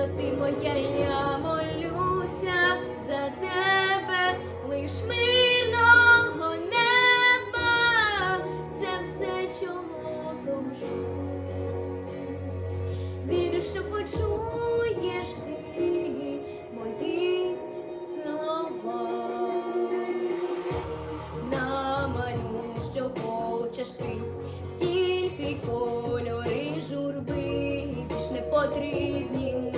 Материно ти моя, я молюся за тебе, лиш мирного неба, це все, чого прошу. Вірю, що почуєш ти мої слова. Намалюй, що хочеш ти, тільки кольори журби більш не потрібні.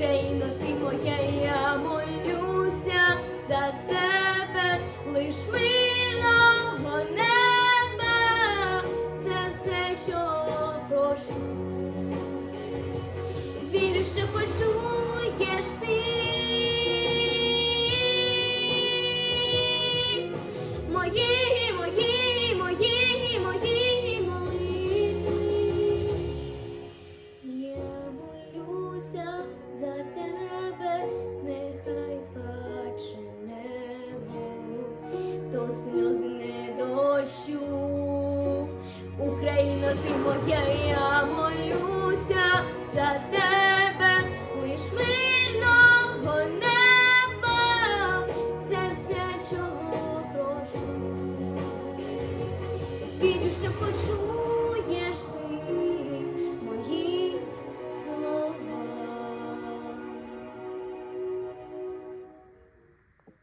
Україно, ти моя, я молюся за тебе, лиш мирного неба, це все, чого прошу. Вірю, що почуєш Ти моя, я молюся за тебе, лиш мирного неба, це все, чого прошу, вірю, що хочу.